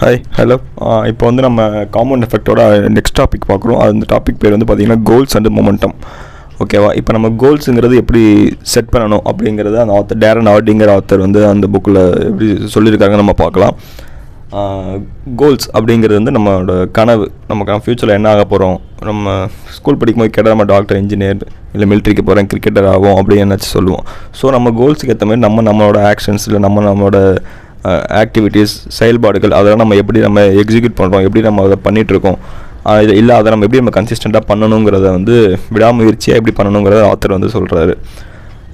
Hi hello இப்போ வந்து நம்ம காம்பவுண்ட் எஃபெக்டோட நெக்ஸ்ட் டாபிக் பார்க்குறோம். அந்த டாபிக் பேர் வந்து பார்த்தீங்கன்னா கோல்ஸ் அண்ட் மொமெண்டம் ஓகேவா இப்போ நம்ம கோல்ஸுங்கிறது எப்படி செட் பண்ணணும் அப்படிங்கிறத அந்த ஆத்தர் டேரன் ஆர்டிங்கிற ஆத்தர் வந்து அந்த புக்கில் எப்படி சொல்லியிருக்காங்க நம்ம பார்க்கலாம். கோல்ஸ் அப்படிங்கிறது வந்து நம்மளோட கனவு. நம்ம ஃப்யூச்சரில் என்ன ஆக போகிறோம் நம்ம ஸ்கூல் படிக்கும்போது கேட்டால் நம்ம டாக்டர் இன்ஜினியர் இல்லை மிலிட்ரிக்கு போகிறேன் கிரிக்கெட்டர் ஆகும் அப்படின்னு என்னாச்சு சொல்லுவோம். ஸோ நம்ம கோல்ஸுக்கு ஏற்ற மாதிரி நம்ம நம்மளோட ஆக்ஷன்ஸ் இல்லை நம்ம நம்மளோட ஆக்டிவிட்டீஸ் செயல்பாடுகள் அதெல்லாம் நம்ம எப்படி நம்ம எக்ஸிக்யூட் பண்ணுறோம் எப்படி நம்ம அதை பண்ணிகிட்ருக்கோம் இது இல்லை அதை நம்ம எப்படி நம்ம கன்சிஸ்டண்ட்டாக பண்ணணுங்கிறத வந்து விடாமுயற்சியாக எப்படி பண்ணணுங்கிறத ஆத்தர் வந்து சொல்கிறாரு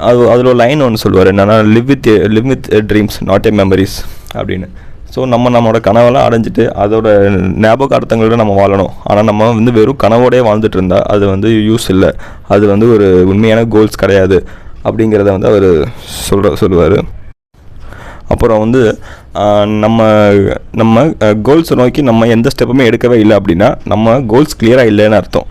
அது அதில் ஒரு லைன் ஒன்று சொல்லுவார் என்னென்னா live with live with dreams not a memories அப்படின்னு. ஸோ நம்ம நம்மளோட கனவெல்லாம் அடைஞ்சிட்டு அதோட ஞாபக அர்த்தங்களோட நம்ம வாழணும். ஆனால் நம்ம வந்து வெறும் கனவோடய வாழ்ந்துட்டு இருந்தால் அது வந்து யூஸ் இல்லை. அது வந்து ஒரு உண்மையான கோல்ஸ் கிடையாது அப்படிங்கிறத வந்து அவர் சொல்கிற சொல்லுவார். அப்புறம் வந்து நம்ம நம்ம கோல்ஸை நோக்கி நம்ம எந்த ஸ்டெப்புமே எடுக்கவே இல்லை அப்படின்னா நம்ம கோல்ஸ் கிளியராக இல்லைன்னு அர்த்தம்.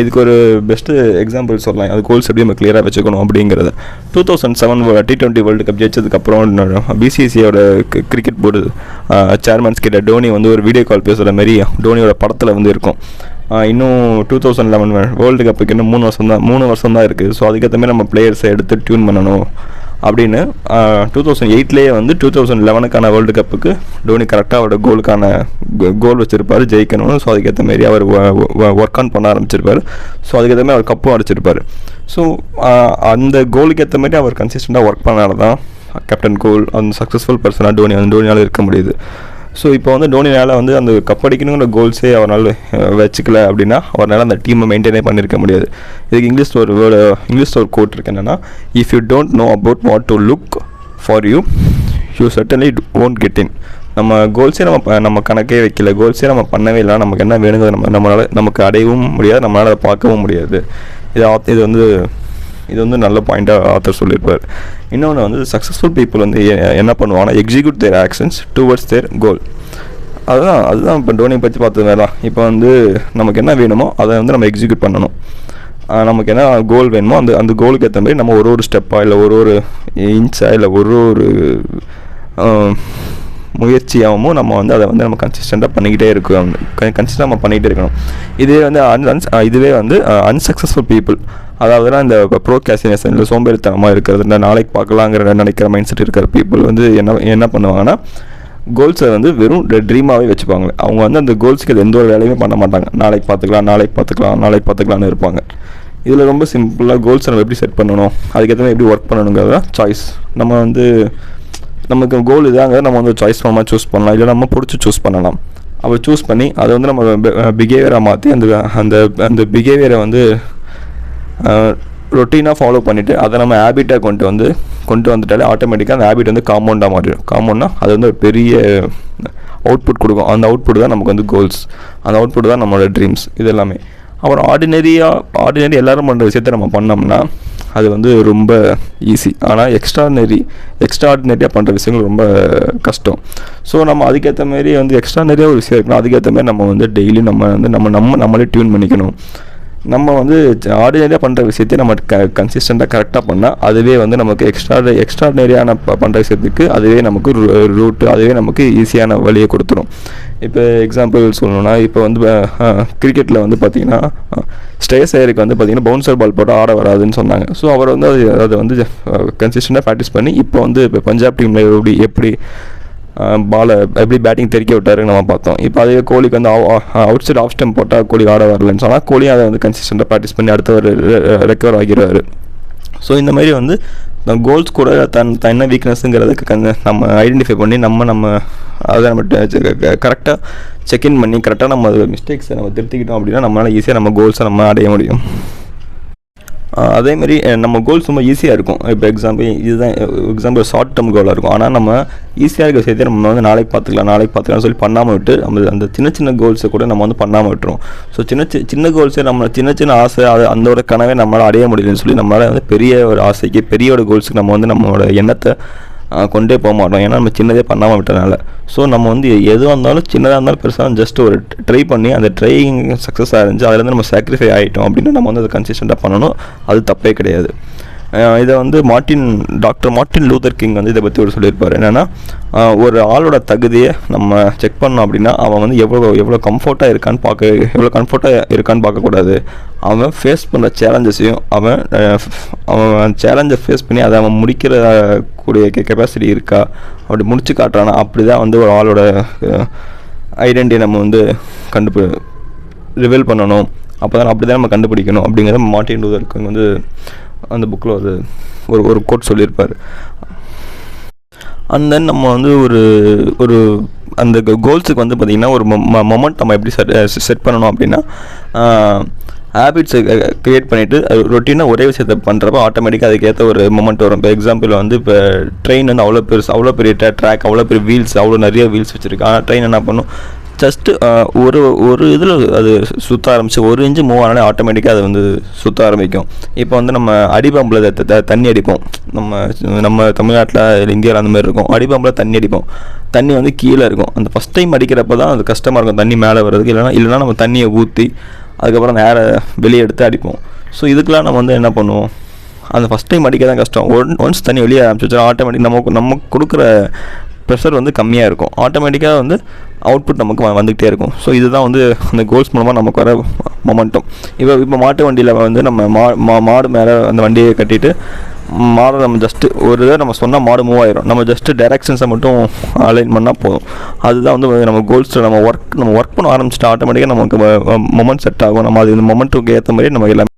இதுக்கு ஒரு பெஸ்ட்டு எக்ஸாம்பிள் சொல்லலாம். அது கோல்ஸ் எப்படி நம்ம கிளியராக வச்சுக்கணும் அப்படிங்கிறது. Two thousand seven T twenty world cup ஜெயிச்சதுக்கப்புறம் பிசிசியோட கிரிக்கெட் போர்டு சேர்மன்ஸ் கிட்ட டோனி வந்து ஒரு வீடியோ கால் பேசுகிற மாதிரி டோனியோட படத்தில் வந்து இருக்கும். இன்னும் டூ தௌசண்ட் லெவன் வேர்ல்டு கப்புக்கு இன்னும் மூணு வருஷம் தான் மூணு வருஷம் தான் இருக்குது ஸோ அதுக்கேற்ற மாதிரி நம்ம பிளேயர்ஸை எடுத்து டியூன் பண்ணணும். அப்படின்னு டூ தௌசண்ட் எயிட்லேயே வந்து டூ தௌசண்ட் லெவனுக்கான வேர்ல்டு கப்புக்கு டோனி கரெக்டாக அவரோட கோலுக்கான கோல் வச்சுருப்பார் ஜெயிக்கணும்னு. ஸோ அதுக்கேற்ற மாரி அவர் ஒர்க் ஆன் பண்ண ஆரம்பிச்சிருப்பார். ஸோ அதுக்கேற்ற மாதிரி அவர் கப்பும் அடிச்சிருப்பார். ஸோ அந்த கோலுக்கு ஏற்ற மாதிரி அவர் கன்சிஸ்டண்ட்டாக ஒர்க் பண்ணால தான் கேப்டன் கோல் அந்த சக்ஸஸ்ஃபுல் பர்சனாக டோனி வந்து டோனியால் இருக்க முடியுது. ஸோ இப்போ வந்து டோனினால் வந்து அந்த கப் அடிக்கணுங்கிற கோல்ஸே அவரால் வச்சுக்கல அப்படின்னா அவரால் அந்த டீமை மெயின்டைனே பண்ணியிருக்க முடியாது. இதுக்கு இங்கிலீஷில் ஒரு வேர்டு இங்கிலீஷில் ஒரு கோட் இருக்கு என்னென்னா if you don't know about what to look for you you certainly won't get in நம்ம கோல்ஸே நம்ம நம்ம கணக்கே வைக்கல. கோல்ஸே நம்ம பண்ணவே இல்லை. நமக்கு என்ன வேணுங்கிறது நம்ம நம்மளால் நமக்கு அடையவும் முடியாது. நம்மளால் அதை பார்க்கவும் முடியாது. இது இது வந்து இது வந்து நல்ல பாயிண்ட்டாக ஆத்தர் சொல்லியிருப்பார் இன்னொன்று வந்து சக்ஸஸ்ஃபுல் பீப்புள் வந்து என்ன பண்ணுவாங்கன்னா execute their actions towards their goal அதுதான் அதுதான் இப்போ டோனி பற்றி பார்த்தது வேலாம் இப்போ வந்து நமக்கு என்ன வேணுமோ அதை வந்து நம்ம எக்ஸிக்யூட் பண்ணணும். நமக்கு என்ன கோல் வேணுமோ அந்த அந்த கோலுக்கு ஏற்ற மாதிரி நம்ம ஒரு ஒரு ஸ்டெப்பாக இல்லை ஒரு ஒரு இன்ச்சாக இல்லை ஒரு ஒரு முயற்சியாகவும் நம்ம வந்து அதை வந்து நம்ம கன்சிஸ்டண்ட்டாக பண்ணிக்கிட்டே இருக்கோம். கன்சிஸ்டாக நம்ம பண்ணிகிட்டே இருக்கணும். இதே வந்து அன் அன்ஸ் இதுவே வந்து அன்சக்ஸஸ்ஃபுல் பீப்புள் அதாவது இந்த ப்ரோகாசினேஷன் இல்லை சோம்பேறித்தனமாக இருக்கிறது இந்த நாளைக்கு பார்க்கலாங்கிற நினைக்கிற மைண்ட் செட் இருக்கிற பீப்புள் வந்து என்ன என்ன பண்ணுவாங்கன்னா கோல்ஸை வந்து வெறும் ட்ரீமாகவே வச்சுப்பாங்க. அவங்க வந்து அந்த கோல்ஸுக்கு எந்த ஒரு வேலையுமே பண்ண மாட்டாங்க. நாளைக்கு பார்த்துக்கலாம் நாளைக்கு பார்த்துக்கலாம் நாளைக்கு பார்த்துக்கலான்னு இருப்பாங்க. இதில் ரொம்ப சிம்பிளாக கோல்ஸை நம்ம எப்படி செட் பண்ணணும்? அதுக்கேற்ற மாதிரி எப்படி ஒர்க் பண்ணணுங்கிறத சாய்ஸ் நம்ம வந்து நமக்கு கோல் இதாங்க நம்ம வந்து சாய்ஸ் பண்ணாமல் சூஸ் பண்ணலாம். இல்லை நம்ம பிடிச்சி சூஸ் பண்ணலாம். அப்போ சூஸ் பண்ணி அதை வந்து நம்ம பிஹேவியராக மாற்றி அந்த அந்த அந்த பிஹேவியரை வந்து ரொட்டீனாக ஃபாலோ பண்ணிவிட்டு அதை நம்ம ஹேபிட்டாக கொண்டு வந்து கொண்டு வந்துட்டாலே ஆட்டோமேட்டிக்காக அந்த ஹேபிட் வந்து காம்பவுண்டாக மாறிடும். காம்பவுண்ட்னா அது வந்து ஒரு பெரிய அவுட்புட் கொடுக்கும். அந்த அவுட்புட் தான் நமக்கு வந்து கோல்ஸ் அந்த அவுட்புட் தான் நம்மளோட ட்ரீம்ஸ் இது எல்லாமே. அப்புறம் ஆர்டினரியாக ஆர்டினரி எல்லோரும் பண்ணுற விஷயத்த நம்ம பண்ணோம்னா அது வந்து ரொம்ப ஈஸி ஆனால் எக்ஸ்ட்ரானரி எக்ஸ்ட்ராடினரியாக பண்ணுற விஷயங்கள் ரொம்ப கஷ்டம். ஸோ நம்ம அதுக்கேற்ற மாரி வந்து எக்ஸ்ட்ரானரியாக ஒரு விஷயம் இருக்கணும் அதுக்கேற்ற மாதிரி நம்ம வந்து டெய்லியும் நம்ம வந்து நம்ம நம்ம நம்மளே டியூன் பண்ணிக்கணும். நம்ம வந்து ஆர்டினரியாக பண்ணுற விஷயத்தையும் நம்ம க கன்சிஸ்டண்ட்டாக கரெக்டாக பண்ணால் அதுவே வந்து நமக்கு எக்ஸ்ட்ரா எக்ஸ்ட்ராடினரியான பண்ணுற விஷயத்துக்கு அதுவே நமக்கு ரூட்டு அதுவே நமக்கு ஈஸியான வழியை கொடுத்துரும். இப்போ எக்ஸாம்பிள் சொல்லணும்னா இப்போ வந்து கிரிக்கெட்டில் வந்து பார்த்தீங்கன்னா ஸ்டேஸ் ஐயருக்கு வந்து பார்த்தீங்கன்னா பவுன்சர் பால் போட்டால் ஆட வராதுன்னு சொன்னாங்க. ஸோ அவர் வந்து அது அதை வந்து கன்சிஸ்டண்ட்டாக ப்ராக்டிஸ் பண்ணி இப்போ வந்து இப்போ பஞ்சாப் டீமில் எப்படி எப்படி பாலை எப்படி பேட்டிங் தெறிக்க விட்டாருன்னு நம்ம பார்த்தோம். இப்போ அதே கோலிக்கு வந்து அவுட் சைட் ஆஃப் ஸ்டெம் போட்டால் கோலி ஆட வரலன்னு சொன்னால் கோலி அதை வந்து கன்சிஸ்டண்ட்டாக ப்ராக்டிஸ் பண்ணி அடுத்தவர் ரெக்கவர் ஆகிடுவார். ஸோ இந்த மாதிரி வந்து கோல்ஸ் கூட தன் தன் என்ன வீக்னஸ்ங்கிறதுக்கு நம்ம ஐடென்டிஃபை பண்ணி நம்ம நம்ம அதை நம்ம கரெக்டாக செக்இன் பண்ணி கரெக்டாக நம்ம மிஸ்டேக்ஸை நம்ம திருத்திக்கிட்டோம் அப்படின்னா நம்மளால் ஈஸியாக நம்ம கோல்ஸை நம்ம அடைய முடியும். அதேமாரி நம்ம கோல்ஸ் ரொம்ப ஈஸியாக இருக்கும். இப்போ எக்ஸாம்பிள் இதுதான் எக்ஸாம்பிள் ஷார்ட் டேர்ம் கோலாக இருக்கும். ஆனால் நம்ம ஈஸியாக இருக்க விஷயத்தை நம்ம வந்து நாளைக்கு பார்த்துக்கலாம் நாளைக்கு பார்த்துக்கலாம்னு சொல்லி பண்ணாமல் விட்டு நம்ம அந்த சின்ன சின்ன கோல்ஸை கூட நம்ம வந்து பண்ணாமல் விட்டுரும். ஸோ சின்ன சின்ன கோல்ஸே நம்ம சின்ன சின்ன ஆசை அது அந்தோட கனவை நம்மளால் அடைய முடியலன்னு சொல்லி நம்மளால் வந்து பெரிய ஒரு ஆசைக்கு பெரிய ஒரு கோல்ஸுக்கு நம்ம வந்து நம்மளோட எண்ணத்தை கொண்டே போக மாட்டோம். ஏன்னா நம்ம சின்னதே பண்ணாமல் விட்டனால ஸோ நம்ம வந்து எதுவாக இருந்தாலும் சின்னதாக இருந்தாலும் பெருசாக ஜஸ்ட் ஒரு ட்ரை பண்ணி அந்த ட்ரையிங் சக்ஸஸ் ஆயிருந்துச்சு அதுலேருந்து நம்ம சாக்ரிஃபை ஆகிட்டோம் அப்படின்னா நம்ம வந்து அதை கன்சிஸ்டண்ட்டாக பண்ணணும். அது தப்பே கிடையாது. இதை வந்து Martin doctor Martin Luther King வந்து இதை பற்றி ஒரு சொல்லியிருப்பார். என்னென்னா ஒரு ஆளோட தகுதியை நம்ம செக் பண்ணோம் அப்படின்னா அவன் வந்து எவ்வளோ எவ்வளோ கம்ஃபர்ட்டாக இருக்கான்னு பார்க்க எவ்வளோ கம்ஃபர்ட்டாக இருக்கான்னு பார்க்கக்கூடாது அவன் ஃபேஸ் பண்ணுற சேலஞ்சஸையும் அவன் அவன் சேலஞ்சை ஃபேஸ் பண்ணி அதை அவன் முடிக்கிற கூடிய கெப்பாசிட்டி இருக்கா? அப்படி முடிச்சு காட்டுறானா? அப்படி தான் வந்து ஒரு ஆளோட ஐடென்டிட்டி நம்ம வந்து கண்டுபி ரிவீல் பண்ணணும். அப்போ தான் அப்படி தான் நம்ம கண்டுபிடிக்கணும் அப்படிங்கிறத மார்ட்டின் லூதர் கிங் வந்து அந்த புக்கில் ஒரு ஒரு ஒரு கோட் சொல்லியிருப்பார். அண்ட் தென் நம்ம வந்து ஒரு ஒரு அந்த கோல்ஸுக்கு வந்து பார்த்திங்கன்னா ஒரு மொமெண்ட் நம்ம எப்படி செட் செட் பண்ணணும் அப்படின்னா ஹேபிட்ஸை க்ரியேட் பண்ணிவிட்டு ரொட்டீனாக ஒரே விஷயத்தை பண்ணுறப்ப ஆட்டோமேட்டிக்காக அதுக்கேற்ற ஒரு மொமெண்ட் வரும். இப்போ எக்ஸாம்பிள் வந்து இப்போ ட்ரெயின் வந்து அவ்வளோ பெருசு அவ்வளோ பெரிய ட்ராக் அவ்வளோ பெரிய வீல்ஸ் அவ்வளோ நிறைய வீல்ஸ் வச்சுருக்கு. ஆனால் ட்ரெயின் என்ன பண்ணும்? ஜஸ்ட்டு uh, ஒரு ஒரு இதில் அது சுற்ற ஆரம்பிச்சு ஒரு இன்ச்சு மூவ் ஆனாலே ஆட்டோமேட்டிக்காக அது வந்து சுற்ற ஆரம்பிக்கும். இப்போ வந்து நம்ம அடிபம்பில் த- த- தண்ணி அடிப்போம். நம்ம நம்ம தமிழ்நாட்டில் இந்தியாவில் அந்த மாதிரி இருக்கும். அடிபம்பில் தண்ணி அடிப்போம். தண்ணி வந்து கீழே இருக்கும். அந்த ஃபஸ்ட் டைம் அடிக்கிறப்ப தான் அது கஷ்டமாக இருக்கும். தண்ணி மேலே வர்றதுக்கு. இல்லைனா இல்லைனா நம்ம தண்ணியை ஊற்றி அதுக்கப்புறம் நேர வெளியே எடுத்து அடிப்போம். ஸோ இதுக்கெலாம் நம்ம வந்து என்ன பண்ணுவோம்? அந்த ஃபஸ்ட் டைம் அடிக்க தான் கஷ்டம். ஒன் ஒன்ஸ் தண்ணி வெளியே ஆரம்பிச்சு ஆட்டோமேட்டிக் நமக்கு நமக்கு கொடுக்குற ப்ரெஷர் வந்து கம்மியாக இருக்கும். ஆட்டோமேட்டிக்காக வந்து அவுட்புட் நமக்கு வந்துகிட்டே வந்துக்கிட்டே இருக்கும். ஸோ இதுதான் வந்து அந்த கோல்ஸ் மூலமாக நமக்கு வர மொமெண்டம் இப்போ இப்போ மாட்டு வண்டியில் வந்து நம்ம மா மா- மாடு மேலே அந்த வண்டியை கட்டிட்டு மாடை நம்ம ஜஸ்ட்டு ஒரு இதை நம்ம சொன்னால் மாடு மூவ் ஆயிரும். நம்ம ஜஸ்ட்டு டைரக்ஷன்ஸை மட்டும் அலைன் பண்ணால் போதும். அதுதான் வந்து நம்ம கோல்ஸில் நம்ம ஒர்க் நம்ம ஒர்க் பண்ண ஆரம்பிச்சிட்டு ஆட்டோமேட்டிக்காக நமக்கு மொமெண்ட் செட் ஆகும். நம்ம அது இந்த மொமெண்ட்டுக்கு ஏற்ற மாதிரி நம்ம எல்லாமே